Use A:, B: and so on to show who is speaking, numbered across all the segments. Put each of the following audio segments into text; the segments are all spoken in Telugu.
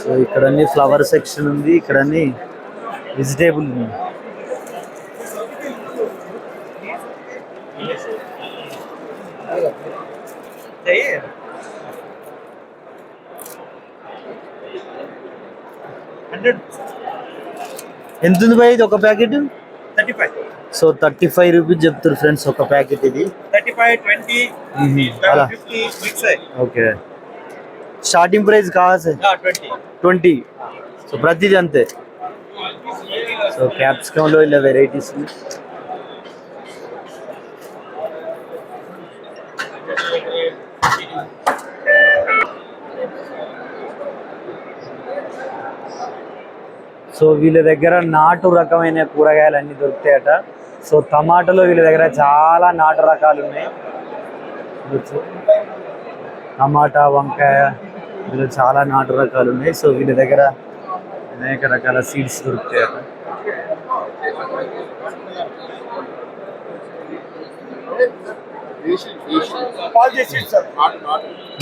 A: సో ఇక్కడ అన్ని ఫ్లవర్ సెక్షన్ ఉంది ఇక్కడ అన్ని వెజిటేబుల్ ఉంది. ఎంత ఉంది భయ్ ఇది ఒక packet?
B: Thirty five
A: so thirty five rupees చెప్తారు ఫ్రెండ్స్ ఒక ప్యాకెట్ ఇది.
B: థర్టీ ఫైవ్ ట్వంటీ
A: అలా. ఓకే. స్టార్టింగ్ ప్రైస్ కావాలి
B: ట్వంటీ.
A: ట్వంటీ. సో ప్రతిదీ అంతే. సో క్యాప్సికంలో ఇలా వెరైటీస్ సో వీళ్ళ దగ్గర నాటు రకమైన కూరగాయలు అన్ని దొరుకుతాయట. సో టమాటాలో వీళ్ళ దగ్గర చాలా నాటు రకాలు ఉన్నాయి. టమాటా వంకాయ ఇందులో చాలా నాటు రకాలు ఉన్నాయి. సో వీళ్ళ దగ్గర అనేక రకాల సీడ్స్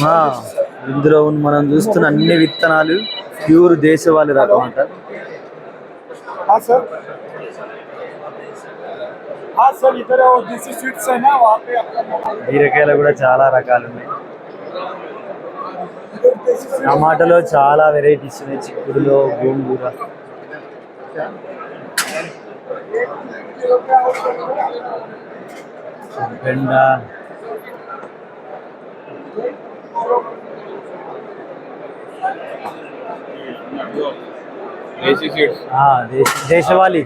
A: ఆ, ఇందులో ఉన్న మనం చూస్తున్న అన్ని విత్తనాలు ప్యూర్ దేశవాళీ రకం అంట. బీరకాయలు కూడా చాలా రకాలు ఉన్నాయి. టమాటాలో చాలా వెరైటీస్ ఉన్నాయి. చిక్కుడులో గోంగూర. బెండ. దేశవాళీ.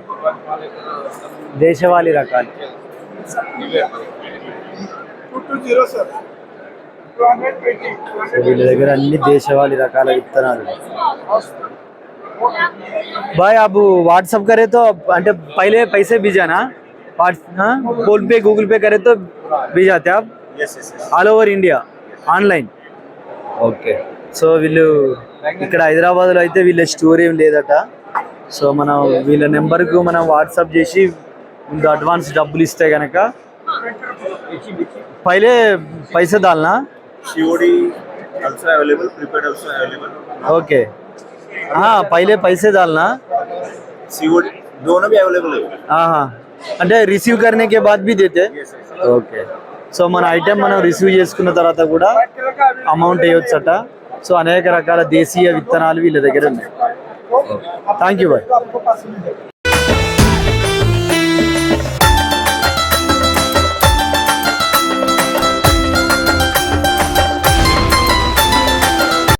A: దేశవాళీ రకాలు
B: two two zero sir two hundred twenty
A: so వీళ్ళ దగ్గర అన్ని దేశవాళీ రకాల విత్తనాలు भाई आप व्हाट्सअप करे तो అంటే पहले पैसे भेजाना फोन पे गूगल पे करे तो भेजाते आप
B: yes yes
A: all over India online okay so వీళ్ళు ఇక్కడ హైదరాబాద్లో అయితే వీళ్ళ స్టోర్ ఏం లేదట సో మనం వీళ్ళ నెంబర్కు మనం వాట్సాప్ చేసి ముందు అడ్వాన్స్ డబ్బులు ఇస్తే కనుక పైలే పైసే దాల్నా? ఓకే. పైలే పైసే దాల్నా? అంటే రిసీవ్ కర్నే కే బాద్ దేతే? ఓకే. సో మన ఐటెం మనం రిసీవ్ చేసుకున్న తర్వాత కూడా అమౌంట్ వేయొచ్చట. సో అనేక రకాల దేశీయ విత్తనాలు వీళ్ళ దగ్గర ఉన్నాయి.
B: थैंक यू भाई